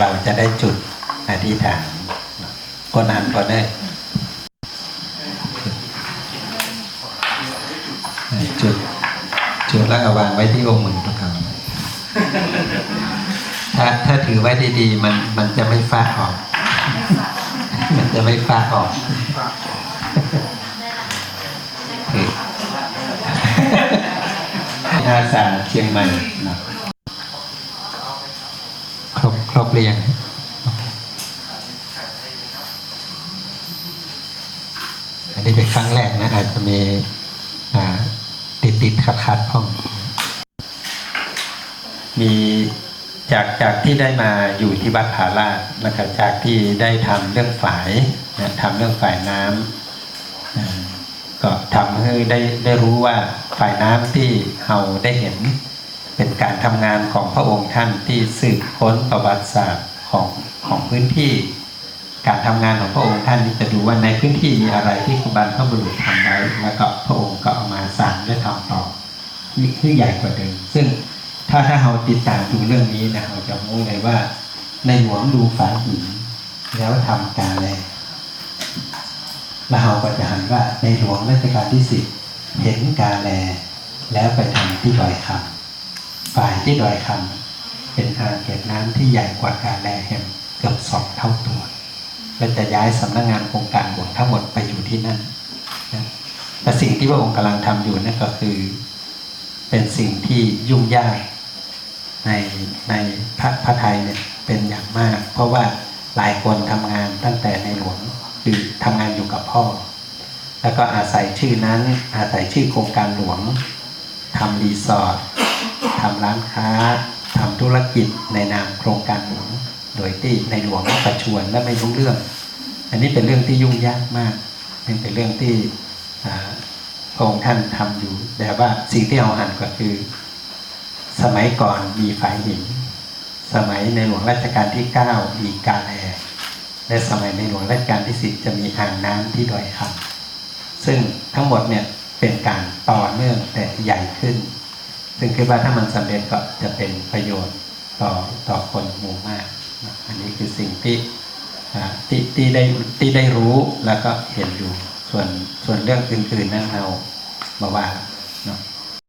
เราจะได้จุดอธิษฐานคนานก่อนได้ จุดจุดแล้วเอาวางไว้ที่องค์มือพวกเราถ้าถ้าถือไว้ดีๆ มันมันจะไม่ฟาดออก มันจะไม่ฟาดออกอาสาเชียงใหม่นะ ครบครบเรียงอันนี้เป็นครั้งแรกนะอาจจะมีติดติดขัดขัดพ้อง มีจากจากที่ได้มาอยู่ที่วัดผาลาดนะครับจากที่ได้ทำเรื่องฝายนะทำเรื่องฝายน้ำอ่าก็ทำให้ได้ได้รู้ว่าฝายน้ำที่เราได้เห็น เป็นการทำงานของพระองค์ท่านที่สืบค้นประวัติศาสตร์ของของพื้นที่ การทำงานของพระองค์ท่านนี่จะดูว่าในพื้นที่มีอะไรที่ครูบาลพระบุรุษทำไว้แล้วก็พระองค์ก็เอามาสานและทำต่อนี่คือใหญ่กว่าเดิมซึ่งถ้าถ้าเราติดตามดูเรื่องนี้นะเราจะรู้เลยว่า ในหลวงดูฝาหินแล้วทำการแลแล้วเราก็จะหันว่าในหลวงรัชกาลที่สิบเห็นกาแลแล้วไปทำที่ดอยคำ ฝ่ายที่ดอยคำเป็นอ่างเก็บน้ำที่ใหญ่กว่ากาแลแห่งเกือบสองเท่าตัวและจะย้ายสำนักงานโครงการหลวงทั้งหมดไปอยู่ที่นั่นนะแต่สิ่งที่พระองค์กำลังทำอยู่นั่นก็คือ เป็นสิ่งที่ยุ่งยากในในพระพระไทยเนี่ยเป็นอย่างมาก เพราะว่าหลายคนทำงานตั้งแต่ในหลวงคือทำงานอยู่กับพ่อ แล้วก็อาศัยชื่อนั้นอาศัยชื่อโครงการหลวงทำรีสอร์ท ทำร้านค้าทำธุรกิจในนามโครงการหลวงโดยที่ในหลวงประชวนและไม่รู้เรื่อง อันนี้เป็นเรื่องที่ยุ่งยากมากนี่เป็นเรื่องที่อ่าพระองค์ท่านทำอยู่ แต่ว่าสิ่งที่เอาหันก็คือ สมัยก่อนมีฝายหิน สมัยในหลวงรัชกาลที่เก้ามีกาแลและสมัยในหลวงรัชกาลที่สิบจะมีอ่างน้ำที่ดอยคำซึ่งทั้งหมดเนี่ยเป็นการต่อเนื่องแต่ใหญ่ขึ้น ซึ่งคิดว่าถ้ามันสำเร็จก็จะเป็นประโยชน์ต่อต่อคนหมู่มาก อันนี้คือสิ่งที่ที่ที่ได้ที่ได้รู้แล้วก็เห็นอยู่ส่วนส่วนเรื่องอื่นๆนั้นเราบอกว่า